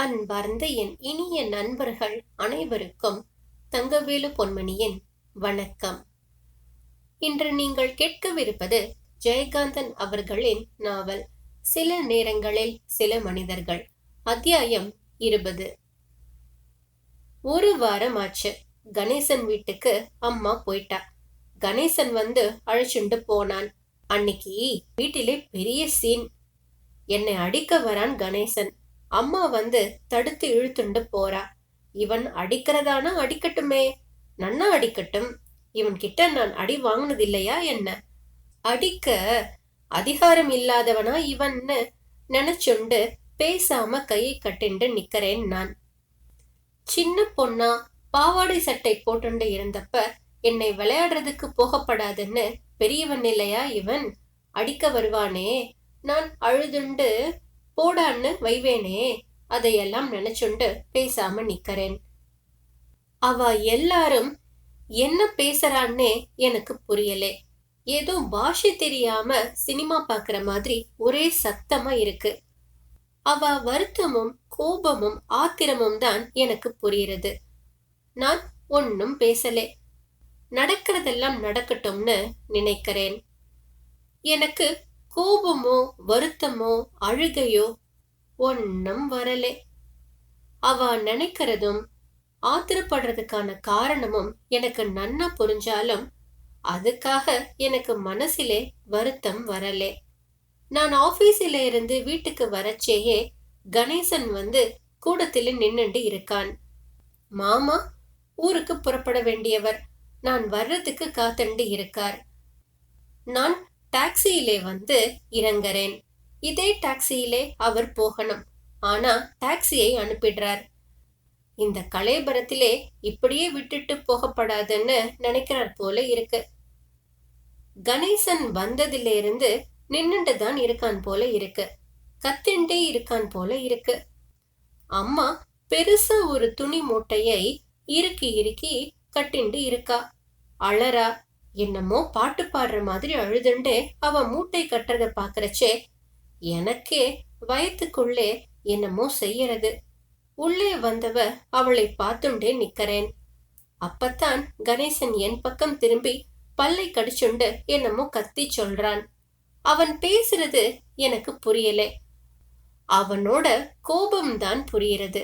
அன்பார்ந்த என் இனிய நண்பர்கள் அனைவருக்கும் தங்கவேலு பொன்மணியின் வணக்கம். இன்று நீங்கள் கேட்கவிருப்பது ஜெயகாந்தன் அவர்களின் நாவல் சில நேரங்களில் சில மனிதர்கள் அத்தியாயம் இருபது. ஒரு வாரம் ஆச்சு கணேசன் வீட்டுக்கு அம்மா போயிட்டா. கணேசன் வந்து அழைச்சுண்டு போனான். அன்னைக்கு வீட்டிலே பெரிய சீன் என்னை அடிக்க வரான் கணேசன். அம்மா வந்து தடுத்து இழுத்துண்டு போறா. இவன் அடிக்கிறதானா அடிக்கட்டுமே? நன்னா அடிக்கட்டும். இவன் கிட்ட நான் அடி வாங்கினது இல்லையா என்ன? அடிக்க அதிகாரம் இல்லாதவனா இவன்னு நினைச்சுண்டு பேசாம கையை கட்டிண்டு நிக்கிறேன் நான். சின்ன பொண்ணா பாவாடை சட்டை போட்டுண்டு இருந்தப்ப என்னை விளையாடுறதுக்கு போகப்படாதுன்னு பெரியவன் இல்லையா இவன்? அடிக்க வருவானே. நான் அழுதுண்டு போடான்னு வைவேனே அதையெல்லாம் நினைச்சுண்டு பேசாம நிக்கிறேன். அவ எல்லாரும் என்ன பேசுறான்னே எனக்கு புரியலே. ஏதோ பாஷை தெரியாம சினிமா பாக்குற மாதிரி ஒரே சத்தமா இருக்கு. அவ வருத்தமும் கோபமும் ஆத்திரமும் தான் எனக்கு புரியுறது. நான் ஒன்னும் பேசலே. நடக்கிறதெல்லாம் நடக்கட்டும்னு நினைக்கிறேன். எனக்கு கோபமோ வருத்தமோ அழுகையோ ஒன்னும் வரலே. அவ நினைக்கிறதும் ஆத்திரப்படுறதுக்கான காரணமும் எனக்கு நன்னா புரிஞ்சாலும் அதுக்காக எனக்கு மனசிலே வருத்தம் வரலே. நான் ஆபீஸில இருந்து வீட்டுக்கு வரச்சேயே கணேசன் வந்து கூடத்தில் நின்னுண்டு இருக்கான். மாமா ஊருக்கு புறப்பட வேண்டியவர். நான் வர்றதுக்கு காத்தண்டு இருக்கார். நான் டாக்ஸியிலே வந்து இறங்குறேன். இதே டாக்ஸியிலே அவர் போகணும். ஆனா டாக்ஸியை அனுப்பிடுறார். இந்த கலைபரத்திலே இப்படியே விட்டுட்டு போகப்படாதுன்னு நினைக்கிறார் போல இருக்கு. கணேசன் வந்ததிலிருந்து நின்னுட்டு தான் இருக்கான் போல இருக்கு. கத்திண்டே இருக்கான் போல இருக்கு. அம்மா பெருசா ஒரு துணி மூட்டையை இறுக்கி இறுக்கி கட்டிண்டு இருக்கா. அழறா என்னமோ பாட்டு பாடுற மாதிரி அழுதுண்டு அவ மூட்டை கட்டுறத பாக்குறச்சே எனக்கே வயத்துக்குள்ளே என்னமோ செய்யறது. உள்ளே வந்தவ அவளை பார்த்துண்டே நிக்கிறேன். அப்பத்தான் கணேசன் என் பக்கம் திரும்பி பல்லை கடிச்சுண்டு என்னமோ கத்தி சொல்றான். அவன் பேசுறது எனக்கு புரியலே. அவனோட கோபம்தான் புரிகிறது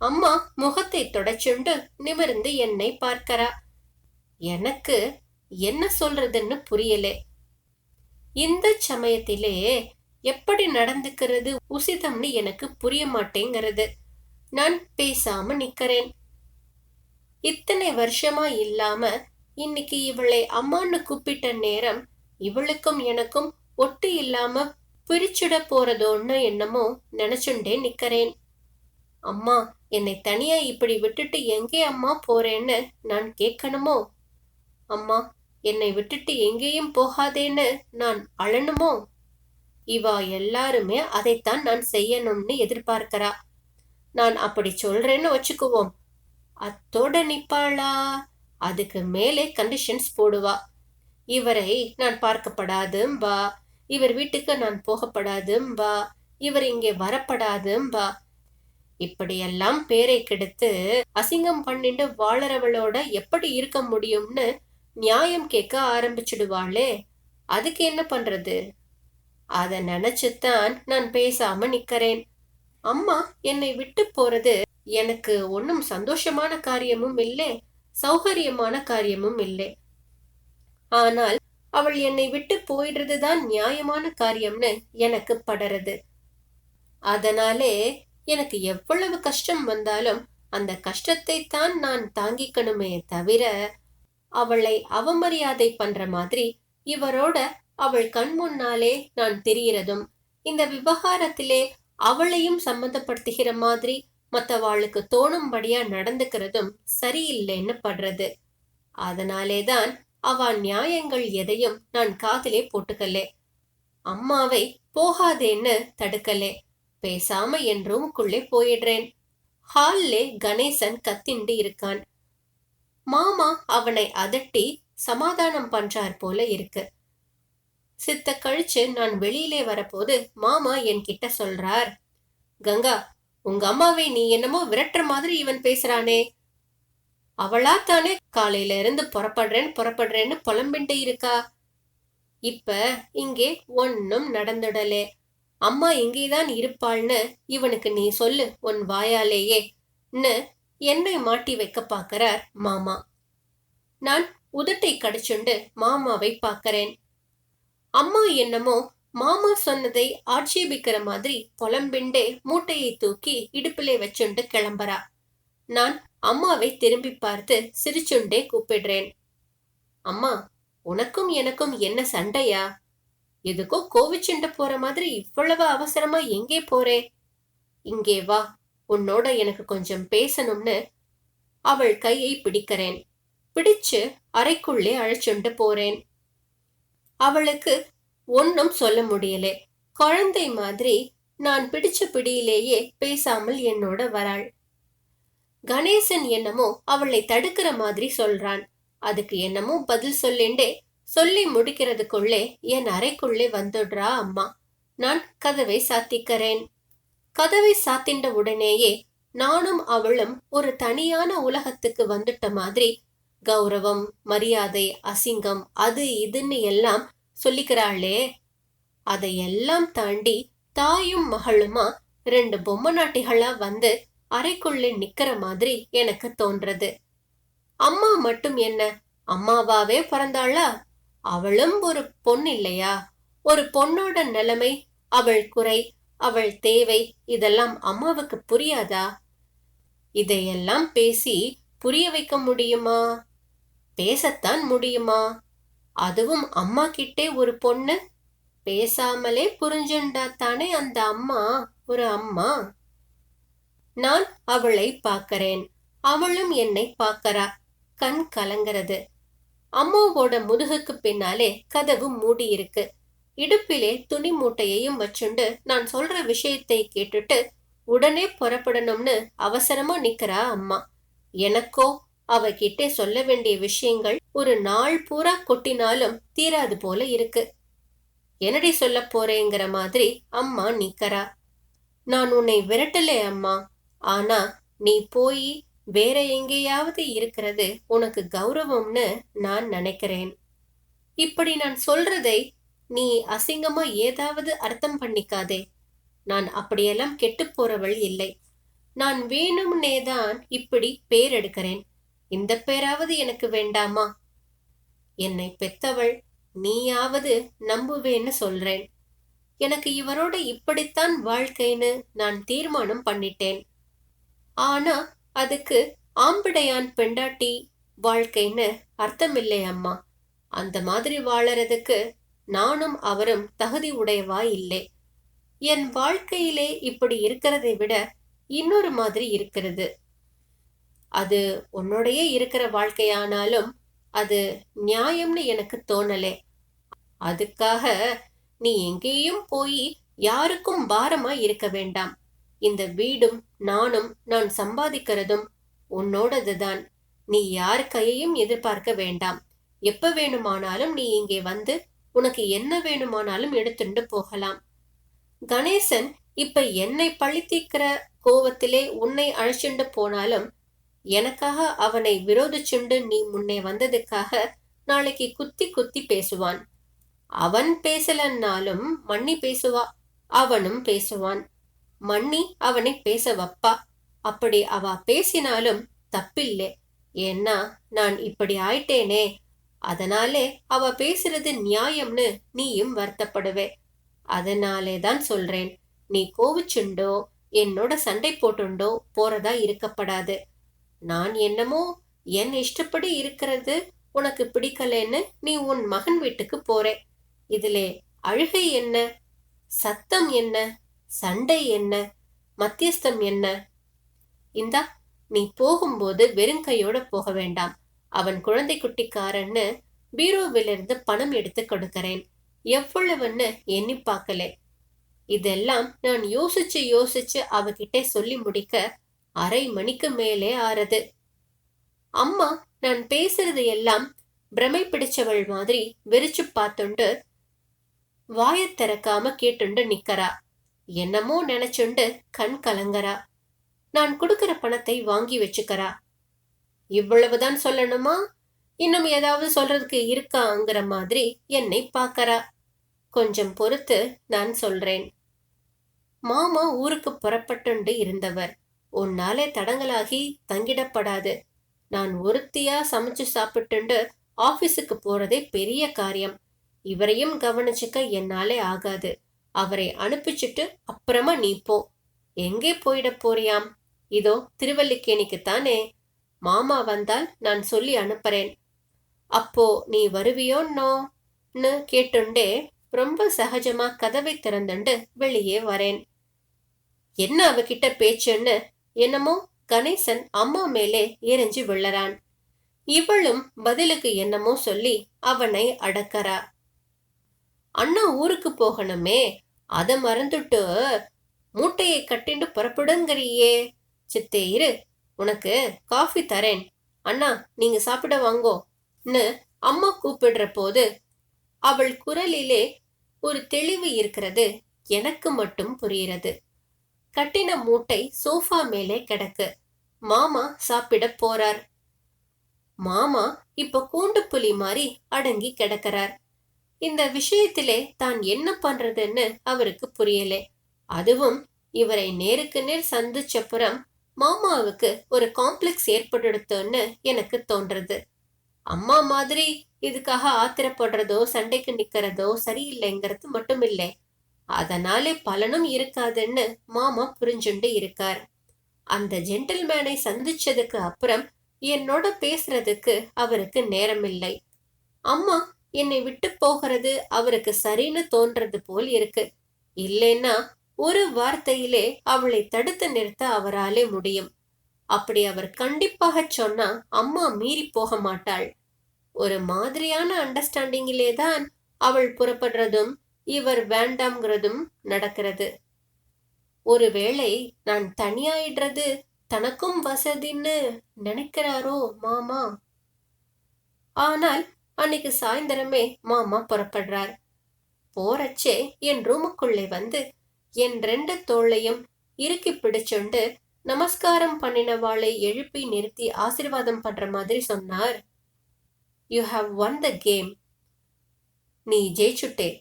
அம்மா முகத்தை தொடச்சுண்டு நிமிர்ந்து என்னை பார்க்கறா. எனக்கு என்ன சொல்றதுன்னு புரியலே. இந்த சமயத்திலே எப்படி நடந்துக்கிறது உசிதம்னு எனக்கு புரிய மாட்டேங்கிறது. நான் பேசாம நிக்கிறேன். இத்தனை வருஷமா இல்லாம இன்னைக்கு இவளை அம்மான்னு கூப்பிட்ட நேரம் இவளுக்கும் எனக்கும் ஒட்டு இல்லாம பிரிச்சுட போறதோன்னு என்னமோ நினைச்சுண்டே நிக்கிறேன். அம்மா என்னை தனியா இப்படி விட்டுட்டு எங்கே அம்மா போறேன்னு நான் கேட்கணுமோ? அம்மா என்னை விட்டுட்டு எங்கேயும் போகாதேன்னு நான் அழணுமோ? இவா எல்லாருமே அதைத்தான் நான் செய்யணும்னு எதிர்பார்க்கிறா. நான் அப்படி சொல்றேன்னு வச்சுக்குவோம். அத்தோட நிப்பாளா? அதுக்கு மேலே கண்டிஷன்ஸ் போடுவா. இவரை நான் பார்க்கப்படாதும்பா இவர் வீட்டுக்கு நான் போகப்படாதும்பா இவர் இங்கே வரப்படாதும்பா இப்படியெல்லாம் பேரை கெடுத்து அசிங்கம் பண்ணிட்டு வாழறவளோட எப்படி இருக்க முடியும்னு நியாயம் கேட்க ஆரம்பிச்சிடுவாளே. அதுக்கு என்ன பண்றது? அத நினைச்சுத்தான் நான் பேசாம நிக்கிறேன். அம்மா என்னை விட்டு போறது எனக்கு ஒன்றும் சந்தோஷமான காரியமும் இல்லை சௌகரியமான காரியமும் இல்லை. ஆனால் அவள் என்னை விட்டு போயிடுறது தான் நியாயமான காரியம்னு எனக்கு படறது. அதனாலே எனக்கு எவ்வளவு கஷ்டம் வந்தாலும் அந்த கஷ்டத்தை தான் நான் தாங்கிக்கணுமே தவிர அவளை அவமரியாதை பண்ற மாதிரி இவரோட அவள் கண் முன்னாலே நான் தெரியறதும் இந்த விவகாரத்திலே அவளையும் சம்மந்தப்படுத்துகிற மாதிரி மற்றவாளுக்கு தோணும்படியா நடந்துக்கிறதும் சரியில்லைன்னு படுறது. அதனாலேதான் அவ நியாயங்கள் எதையும் நான் காதிலே போட்டுக்கலே. அம்மாவை போகாதேன்னு தடுக்கலே. பேசாம என் ரூமுக்குள்ளே போயிடுறேன். ஹால்லே கணேசன் கத்திண்டு இருக்கான். மாமா அவனை அதட்டி சமாதானம் பண்றார் போல இருக்கு. சித்த கழிச்சு நான் வெளியிலே வரப்போது மாமா என்கிட்ட சொல்றார். கங்கா உங்க அம்மாவை நீ என்னமோ விரட்டுற மாதிரி இவன் பேசுறானே. அவளா தானே காலையில இருந்து புறப்படுறேன் புறப்படுறேன்னு புலம்பிண்டு இருக்கா. இப்ப இங்கே ஒன்னும் நடந்துடலே. அம்மா இங்கேதான் இருப்பாள்னு இவனுக்கு நீ சொல்லு உன் வாயாலேயே. என்னை மாட்டி வைக்க பார்க்கிறார் மாமா. நான் உதட்டை கடிச்சுண்டு மாமாவை பார்க்கறேன். அம்மா என்னமோ மாமா சொன்னதை ஆட்சேபிக்கிற மாதிரி புலம்பிண்டே மூட்டையை தூக்கி இடுப்பிலே வச்சுண்டு கிளம்புறா. நான் அம்மாவை திரும்பி பார்த்து சிரிச்சுண்டே கூப்பிடுறேன். அம்மா உனக்கும் எனக்கும் என்ன சண்டையா? எதுக்கோ கோவிச்சுண்டு போற மாதிரி இவ்வளவு அவசரமா எங்கே போறே? இங்கே வா உன்னோட எனக்கு கொஞ்சம் பேசணும்னு அவள் கையை பிடிக்கிறேன். பிடிச்சு அறைக்குள்ளே அழைச்சுண்டு போறேன். அவளுக்கு ஒன்னும் சொல்ல முடியலே. குழந்தை மாதிரி நான் பிடிச்ச பிடியிலேயே பேசாமல் என்னோட வராள். கணேசன் என்னமோ அவளை தடுக்கிற மாதிரி சொல்றான். அதுக்கு என்னமோ பதில் சொல்லிண்டே சொல்லி முடிக்கிறதுக்குள்ளே என் அறைக்குள்ளே வந்துடுறா அம்மா. நான் கதவை சாத்திக்கிறேன். கதவை சாத்தின்ற உடனேயே நானும் அவளும் ஒரு தனியான உலகத்துக்கு வந்துட்ட மாதிரி கௌரவம் மரியாதை அசிங்கம் அது இதுன்னு எல்லாம் சொல்லிக்கிறாளே. அதையெல்லாம் தாண்டி தாயும் மகளுமா ரெண்டு பொம்மை நாட்டிகளா வந்து அறைக்குள்ளே நிக்கிற மாதிரி எனக்கு தோன்றது. அம்மா மட்டும் என்ன அம்மாவாவே பிறந்தாளா? அவளும் ஒரு பொண்ணு இல்லையா? ஒரு பொண்ணோட நிலைமை அவள் குறை அவள் தேவை இதெல்லாம் அம்மாவுக்கு புரியாதா? இதையெல்லாம் பேசி புரிய வைக்க முடியுமா? பேசத்தான் முடியுமா? அதுவும் அம்மா கிட்டே ஒரு பொண்ணு? பேசாமலே புரிஞ்சுண்டா தானே அந்த அம்மா ஒரு அம்மா? நான் அவளை பார்க்கறேன். அவளும் என்னை பார்க்கறா. கண் கலங்கிறது. அம்மாவோட முதுகுக்கு பின்னாலே கதவு மூடி இருக்கு இடுப்பிலே துணி மூட்டையையும் வச்சுண்டு நான் சொல்ற விஷயத்தை கேட்டுட்டு உடனே புறப்படணும்னு அவசரமா நிக்கிறா அம்மா. எனக்கோ அவகிட்டே சொல்ல வேண்டிய விஷயங்கள் ஒரு நாள் பூரா கொட்டினாலும் தீராது போல இருக்கு. என்னடி சொல்ல போறேங்கிற மாதிரி அம்மா நிக்கறா. நான் உன்னை விரட்டலே அம்மா. ஆனா நீ போய் வேற எங்கேயாவது இருக்கிறது உனக்கு கௌரவம்னு நான் நினைக்கிறேன். இப்படி நான் சொல்றதை நீ அசிங்கமா ஏதாவது அர்த்தம் பண்ணிக்காதே. நான் அப்படியெல்லாம் கெட்டு போறவள் இல்லை. நான் வேணும்னே தான் இப்படி பேர் எடுக்கிறேன். இந்த பேராவது எனக்கு வேண்டாமா? என்னை பெத்தவள் நீயாவது நம்புவேன்னு சொல்றேன். எனக்கு இவரோட இப்படித்தான் வாழ்க்கைன்னு நான் தீர்மானம் பண்ணிட்டேன். ஆனா அதுக்கு ஆம்பிடையான் பெண்டாட்டி வாழ்க்கைன்னு அர்த்தமில்லை அம்மா அந்த மாதிரி வாழறதுக்கு நானும் அவரும் தகுதி உடையவா இல்லை என் வாழ்க்கையிலே இப்படி இருக்கிறதை விட இன்னொரு மாதிரி இருக்கிறது. அது உன்னோடையே இருக்கிற வாழ்க்கையானாலும் அது நியாயம்னு எனக்கு தோணலே. அதுக்காக நீ எங்கேயும் போய் யாருக்கும் பாரமா இருக்க வேண்டாம். இந்த வீடும் நானும் நான் சம்பாதிக்கிறதும் உன்னோடதுதான். நீ யார் கையையும் எதிர்பார்க்க வேண்டாம். எப்ப வேணுமானாலும் நீ இங்கே வந்து உனக்கு என்ன வேணுமானாலும் எடுத்துண்டு போகலாம். கணேசன் இப்ப என்னை பழித்திக்கிற கோவத்திலே உன்னை அழைச்சுண்டு போனாலும் எனக்காக அவனை விரோதிச்சுண்டு நீ முன்னே வந்ததுக்காக நாளைக்கு குத்தி குத்தி பேசுவான். அவன் பேசலன்னாலும் மண்ணி பேசுவா அவனும் பேசுவான். மண்ணி அவனை பேச வப்பா. அப்படி அவ பேசினாலும் தப்பில்லை. ஏன்னா நான் இப்படி ஆயிட்டேனே அதனாலே அவ பேசுறது நியாயம்னு நீயும் வருத்தப்படுவே. அதனாலே தான் சொல்றேன் நீ கோவிச்சுண்டோ என்னோட சண்டை போட்டுண்டோ போறதா இருக்கப்படாது. நான் என்னமோ என் இஷ்டப்படி இருக்கிறது உனக்கு பிடிக்கலன்னு நீ உன் மகன் வீட்டுக்கு போறே. இதிலே அழுகை என்ன? சத்தம் என்ன? சண்டை என்ன? மத்தியஸ்தம் என்ன? இந்தா நீ போகும்போது வெறுங்கையோட போக வேண்டாம். அவன் குழந்தை குட்டிக்காரன்னு பீரோவிலிருந்து பணம் எடுத்து கொடுக்கிறேன். எவ்வளவுன்னு எண்ணி பார்க்கல. இதெல்லாம் நான் யோசிச்சு யோசிச்சு அவகிட்ட சொல்லி முடிக்க அரை மணிக்கு மேலே ஆறது. அம்மா நான் பேசுறது எல்லாம் பிரமை பிடிச்சவள் மாதிரி வெறிச்சு பார்த்துண்டு வாயை திறக்காம கேட்டுண்டு நிக்கறா. என்னமோ நினைச்சுண்டு கண் கலங்கரா நான் கொடுக்கிற பணத்தை வாங்கி வச்சுக்கறா. இவ்வளவுதான் சொல்லணுமா? இன்னும் ஏதாவது சொல்றதுக்கு இருக்காங்கிற மாதிரி என்னை பார்க்கறா. கொஞ்சம் பொறுத்து நான் சொல்றேன். மாமா ஊருக்கு புறப்பட்டுண்டு இருந்தவர். உன்னாலே தடங்கலாகி தங்கிடப்படாது. நான் ஒருத்தியா சமைச்சு சாப்பிட்டுண்டு ஆபீஸுக்கு போறதே பெரிய காரியம். இவரையும் கவனிச்சுக்க என்னாலே ஆகாது. அவரை அனுப்பிச்சிட்டு அப்புறமா நீ போ. எங்கே போயிட போறியாம்? இதோ திருவல்லிக்கேணிக்கு தானே? மாமா வந்தால் நான் சொல்லி அனுப்புறேன். அப்போ நீ வருவியோன்னோன்னு கேட்டுண்டே ரொம்ப சகஜமா கதவை திறந்துண்டு வெளியே வரேன். என்ன அவகிட்ட பேச்சுன்னு என்னமோ கணேசன் அம்மா மேலே எரிஞ்சு விழறான். இவளும் பதிலுக்கு என்னமோ சொல்லி அவனை அடக்கறா. அண்ணா ஊருக்கு போகணுமே அதை மறந்துட்டு மூட்டையை கட்டிண்டு புறப்படுங்கிறியே. சித்தே இரு உனக்கு காஃபி தரேன். அண்ணா நீங்க சாப்பிட வாங்கோன்னு அம்மா கூப்பிடுற போது அவள் குரலிலே ஒரு தெளிவு இருக்கிறது. எனக்கு மட்டும் புரிகிறது. கட்டின மூட்டை சோஃபா மேலே கிடக்கு. மாமா சாப்பிட போறார். மாமா இப்ப கூண்டு புலி மாதிரி அடங்கி கிடக்கிறார். இந்த விஷயத்திலே தான் என்ன பண்றதுன்னு அவருக்கு புரியலே. அதுவும் இவரை நேருக்கு நேர் சந்திச்சப்புறம் மாமாவுக்கு ஒரு காம்ப்ளெக்ஸ் ஏற்படுத்துன்னு எனக்கு தோன்றது. அம்மா மாதிரி இதுக்காக ஆத்திரப்படுறதோ சண்டைக்கு நிக்கிறதோ சரியில்லைங்கிறது மட்டும் இல்லை அதனாலே பலனும் இருக்காதுன்னு மாமா புரிஞ்சுண்டு இருக்கார். அந்த ஜென்டில்மேனை சந்திச்சதுக்கு அப்புறம் என்னோட பேசுறதுக்கு அவருக்கு நேரமில்லை. அம்மா என்னை விட்டு போகிறது அவருக்கு சரின்னு தோன்றது போல் இருக்கு. இல்லைன்னா ஒரு வார்த்தையிலே அவளை தடுத்து நிறுத்த அவராலே முடியும். அப்படி அவர் கண்டிப்பாக சொன்னா அம்மா மீறி போக மாட்டாள். ஒரு மாதிரியான அண்டர்ஸ்டாண்டிங்கிலே தான் அவள் புறப்படுறதும் இவர் வேண்டாம்ங்கிறதும் நடக்கிறது. ஒருவேளை நான் தனியாயிடுறது தனக்கும் வசதின்னு நினைக்கிறாரோ மாமா? ஆனால் அன்னைக்கு சாயந்தரமே மாமா புறப்படுறார். போறச்சே என் ரூமுக்குள்ளே வந்து என் ரெண்டு தோளையும் இறுக்கி பிடிச்சுண்டு நமஸ்காரம் பண்ணினவாளை எழுப்பி நிறுத்தி ஆசிர்வாதம் பண்ற மாதிரி சொன்னார். You have won the game நீ ஜெயிச்சுட்டே.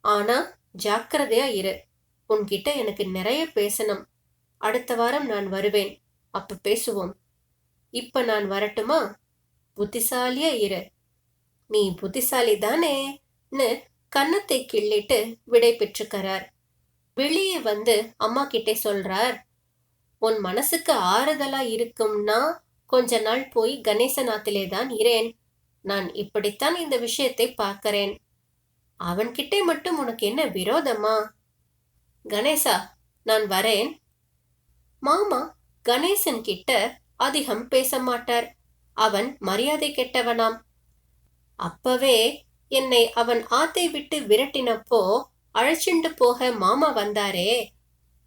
ஆனா ஜாக்கிரதையா இரு. உன்கிட்ட எனக்கு நிறைய பேசணும். அடுத்த வாரம் நான் வருவேன். அப்ப பேசுவோம். இப்ப நான் வரட்டுமா? புத்திசாலியா இரு. நீ புத்திசாலி தானேன்னு கன்னத்தை கிள்ளிட்டு விடை பெற்றுக்கிறார். வெளியே வந்து அம்மா கிட்டே சொல்றார் உன் மனசுக்கு ஆறுதலா இருக்கும்னா கொஞ்ச நாள் போய் கணேசநாத்திலே தான் இரேன் நான் இப்படித்தான் இந்த விஷயத்தை பார்க்கிறேன். அவன்கிட்டே மட்டும் உனக்கு என்ன விரோதமா? கணேசா நான் வரேன். மாமா கணேசன் கிட்ட அதிகம் பேச மாட்டார். அவன் மரியாதை கெட்டவனாம். அப்பவே என்னை அவன் ஆத்தை விட்டு விரட்டினப்போ அழைச்சிண்டு போக மாமா வந்தாரே.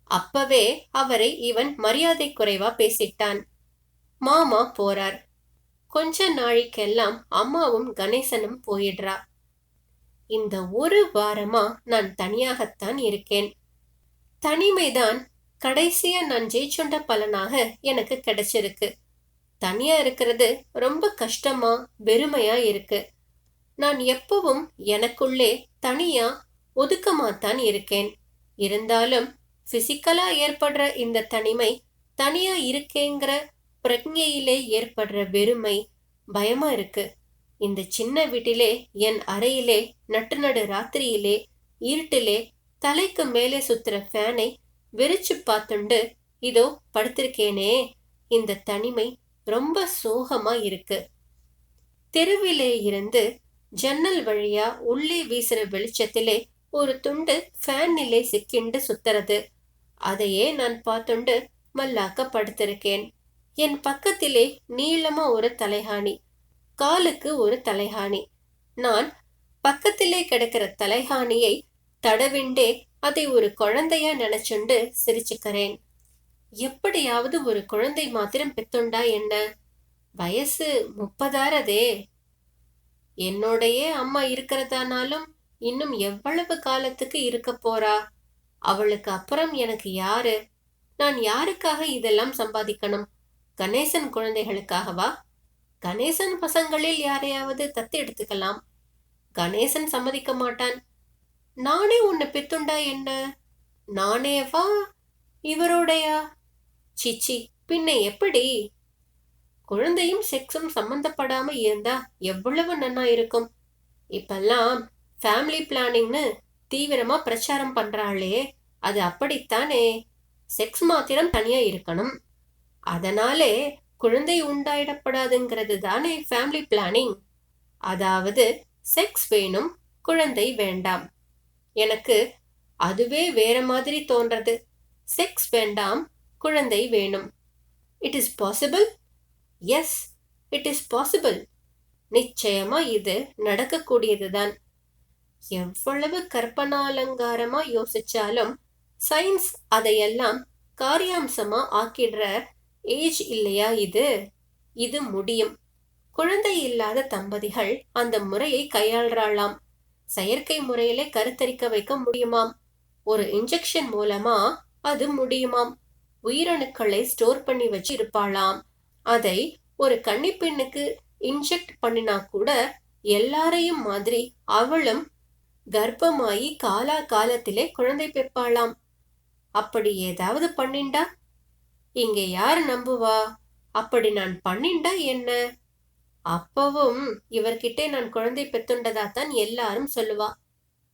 அப்பவே அவரை இவன் மரியாதை குறைவா பேசிட்டான். மாமா போறார். கொஞ்ச நாளைக்கெல்லாம் அம்மாவும் கணேசனும் போயிடுறா. இந்த ஒரு வாரமா நான் தனியாகத்தான் இருக்கேன். தனிமைதான் கடைசியா நான் ஜெயிச்சுண்ட பலனாக எனக்கு கிடைச்சிருக்கு. தனியா இருக்கிறது ரொம்ப கஷ்டமா வெறுமையா இருக்கு. நான் எப்பவும் எனக்குள்ளே தனியா ஒதுக்கமாத்தான் இருக்கேன். இருந்தாலும் பிசிக்கலா ஏற்படுற இந்த தனிமை தனியா இருக்கேங்கிற பிரக்ஞையிலே ஏற்படுற வெறுமை பயமா இருக்கு. இந்த சின்ன வீட்டிலே என் அறையிலே நட்டு நடு ராத்திரியிலே இருட்டிலே தலைக்கு மேலே சுத்துற ஃபேனை வெறிச்சு பார்த்துண்டு இதோ படுத்திருக்கேனே இந்த தனிமை ரொம்ப சோகமா இருக்கு. தெருவிலே இருந்து ஜன்னல் வழியா உள்ளே வீசுற வெளிச்சத்திலே ஒரு துண்டு ஃபேனிலே சிக்கிண்டு சுத்துறது. அதையே நான் பார்த்துண்டு மல்லாக்க படுத்திருக்கேன் என் பக்கத்திலே நீளமா ஒரு தலைகாணி காலுக்கு ஒரு தலைகாணி. நான் பக்கத்திலே கிடக்கிற தலைகாணியை தடவிண்டே அதை ஒரு குழந்தையா நினைச்சுண்டு சிரிச்சுக்கிறேன். எப்படியாவது ஒரு குழந்தை மாத்திரம் பெத்துண்டா என்ன? வயசு முப்பதாரதே என்னோடையே அம்மா இருக்கிறதானாலும் இன்னும் எவ்வளவு காலத்துக்கு இருக்க போறா? அவளுக்கு அப்புறம் எனக்கு யாரு? நான் யாருக்காக இதெல்லாம் சம்பாதிக்கணும்? கணேசன் குழந்தைகளுக்காகவா? கணேசன் பசங்களில் யாரையாவது தத்து எடுத்துக்கலாம். கணேசன் சம்மதிக்க மாட்டான். நானே உன்னை பெத்துண்டா என்ன? நானேவா? இவரோடையா? சிச்சி பின்ன எப்படி? குழந்தையும் செக்ஸும் சம்பந்தப்படாம இருந்தா எவ்வளவு நன்னா இருக்கும்? இப்பெல்லாம் ஃபேமிலி பிளானிங்னு தீவிரமாக பிரச்சாரம் பண்ணுறாளே அது அப்படித்தானே? செக்ஸ் மாத்திரம் தனியாக இருக்கணும். அதனாலே குழந்தை உண்டாயிடப்படாதுங்கிறது தானே ஃபேமிலி பிளானிங் அதாவது செக்ஸ் வேணும் குழந்தை வேண்டாம். எனக்கு அதுவே வேற மாதிரி தோன்றது. செக்ஸ் வேண்டாம் குழந்தை வேணும். It is possible yes it is possible நிச்சயமா இது நடக்கக்கூடியதுதான். எவ்வளவு கற்பனாலங்காரமா யோசிச்சாலும் சயின்ஸ் அதையெல்லாம் காரியாம்சமா ஆக்கிடுற ஏஜ் இல்லையா இது? இது முடியும். குழந்தை இல்லாத தம்பதிகள் அந்த முறையை கையாள்றாளாம். செயற்கை முறையிலே கருத்தரிக்க வைக்க முடியுமாம். ஒரு இன்ஜெக்ஷன் மூலமா அது முடியுமாம். உயிரணுக்களை ஸ்டோர் பண்ணி வச்சு இருப்பாளாம் அதை ஒரு கன்னிப்பெண்ணுக்கு இன்ஜெக்ட் பண்ணினா கூட எல்லாரையும் மாதிரி அவளும் கர்ப்பமாயி காலா காலத்திலே குழந்தை பெப்பாளாம் அப்படி ஏதாவது பண்ணிண்டா? இங்க யார் நம்புவா? அப்படி நான் பண்ணிண்டா என்ன? அப்பவும் இவர்கிட்டே நான் குழந்தை பெத்துண்டதா தான் எல்லாரும் சொல்லுவா.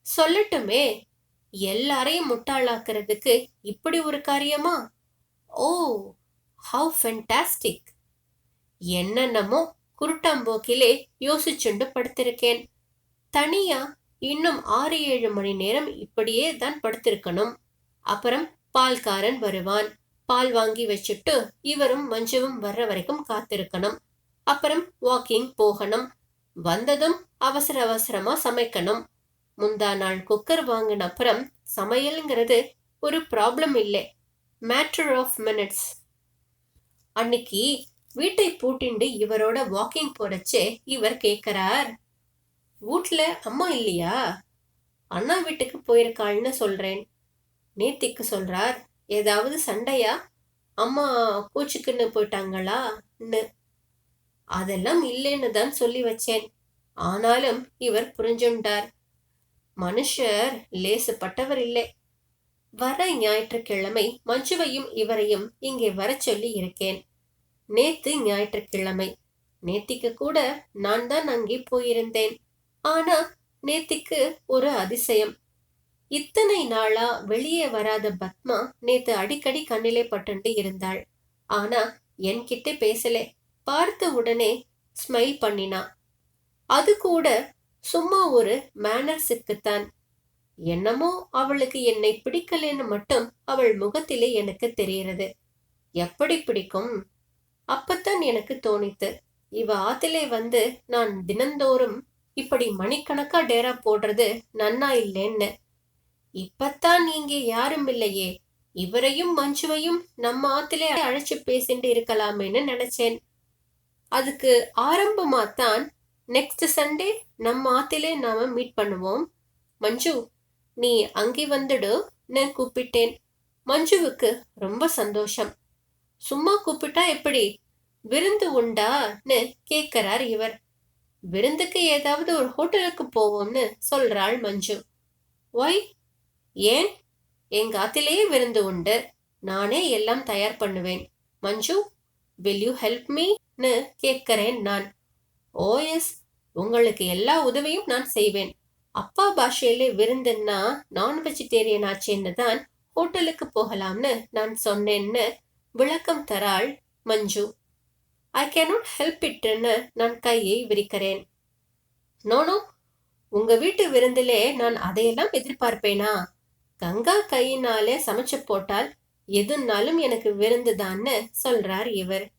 சொல்லட்டுமே எல்லாரையும் முட்டாளாக்குறதுக்கு இப்படி ஒரு காரியமா? ஓ ஹவு ஃபென்டாஸ்டிக் என்னென்னமோ குருட்டாம்போக்கிலே யோசிச்சுண்டு படுத்திருக்கேன். தனியா இன்னும் ஆறு ஏழு மணி நேரம் இப்படியே தான் படுத்திருக்கணும். அப்புறம் பால்காரன் வருவான். பால் வாங்கி வச்சுட்டு இவரும் மஞ்சுவும் வர்ற வரைக்கும் காத்திருக்கணும். அப்புறம் வாக்கிங் போகணும். வந்ததும் அவசர அவசரமா சமைக்கணும். முந்தா நாள் குக்கர் வாங்கின அப்புறம் சமையல்ங்கிறது ஒரு ப்ராப்ளம் இல்லை. மேட்டர் ஆஃப் மினிட்ஸ் அன்னைக்கு வீட்டை பூட்டிண்டு இவரோட வாக்கிங் போறச்சே இவர் கேட்கிறார் வீட்ல அம்மா இல்லையா? அண்ணா வீட்டுக்கு போயிருக்காள்னு சொல்கிறேன் நேத்திக்கு சொல்கிறார் ஏதாவது சண்டையா? அம்மா கூச்சுக்குன்னு போயிட்டாங்களான்னு அதெல்லாம் இல்லைன்னு தான் சொல்லி வச்சேன். ஆனாலும் இவர் புரிஞ்சுண்டார். மனுஷர் லேசுப்பட்டவர் இல்லை. வர ஞாயிற்றுக்கிழமை மஞ்சுவையும் இவரையும் இங்கே வர சொல்லி இருக்கேன். நேத்து ஞாயிற்றுக்கிழமை. நேத்திக்கு கூட நான் தான் அங்கே போயிருந்தேன். ஆனா நேத்திக்கு ஒரு அதிசயம். இத்தனை நாளா வெளியே வராத பத்மா நேத்து அடிக்கடி கண்ணிலே பட்டுண்டு இருந்தாள். ஆனா என்கிட்ட பேசலே. பார்த்த உடனே ஸ்மைல் பண்ணினா. அது கூட சும்மா ஒரு மேனர்ஸுக்குத்தான் என்னமோ அவளுக்கு என்னை பிடிக்கலன்னு மட்டும் அவள் முகத்திலே எனக்கு தெரிகிறது. எப்படி பிடிக்கும்? அப்பத்தான் எனக்கு தோணித்து. இவ ஆத்திலே வந்து நான் தினந்தோறும் இப்படி மணிக்கணக்கா டேரா போடுறது நன்னா இல்லைன்னு. இப்பத்தான் நீங்க யாரும் இல்லையே. இவரையும் மஞ்சுவையும் நம்ம ஆத்திலே அழைச்சு பேசிட்டு இருக்கலாமேன்னு நினைச்சேன். அதுக்கு ஆரம்பமா தான் நெக்ஸ்ட் சண்டே நம்ம ஆத்திலே நாம மீட் பண்ணுவோம். மஞ்சு நீ அங்கே வந்துடு நான் கூப்பிட்டேன். மஞ்சுவுக்கு ரொம்ப சந்தோஷம். சும்மா கூப்பிட்டா எப்படி? விருந்து உண்டான்னு கேட்கிறார் இவர். விருந்துக்கு ஏதாவது ஒரு ஹோட்டலுக்கு போவோம்னு சொல்றாள் மஞ்சு. ஒய் ஏன்? எங்க ஆத்திலேயே விருந்து உண்டு. நானே எல்லாம் தயார் பண்ணுவேன். மஞ்சு வில் யூ ஹெல்ப் மீன்னு கேட்கிறேன் நான். ஓ எஸ் உங்களுக்கு எல்லா உதவியும் நான் செய்வேன். அப்பா பாஷையிலே விருந்துன்னா நான் வெஜிடேரியன் ஆச்சேன்னு தான் ஹோட்டலுக்கு போகலாம்னு நான் சொன்னேன்னு விளக்கம் தராள் மஞ்சு. ஐ கேனாட் ஹெல்ப் இட்னு நான் கையை விரிக்கிறேன். நோனோ உங்க வீட்டு விருந்திலே நான் அதையெல்லாம் எதிர்பார்ப்பேனா? கங்கா கையினாலே சமைச்சு போட்டால் எதுனாலும் எனக்கு விருந்துதான்னு சொல்றார் இவர்.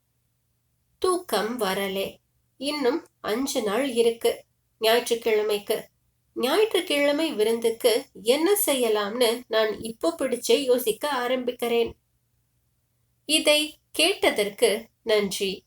தூக்கம் வரலே. இன்னும் அஞ்சு நாள் இருக்கு ஞாயிற்றுக்கிழமைக்கு. ஞாயிற்றுக்கிழமை விருந்துக்கு என்ன செய்யலாம்னு நான் இப்போ பிடிச்சே யோசிக்க ஆரம்பிக்கிறேன். இதை கேட்டதற்கு நன்றி.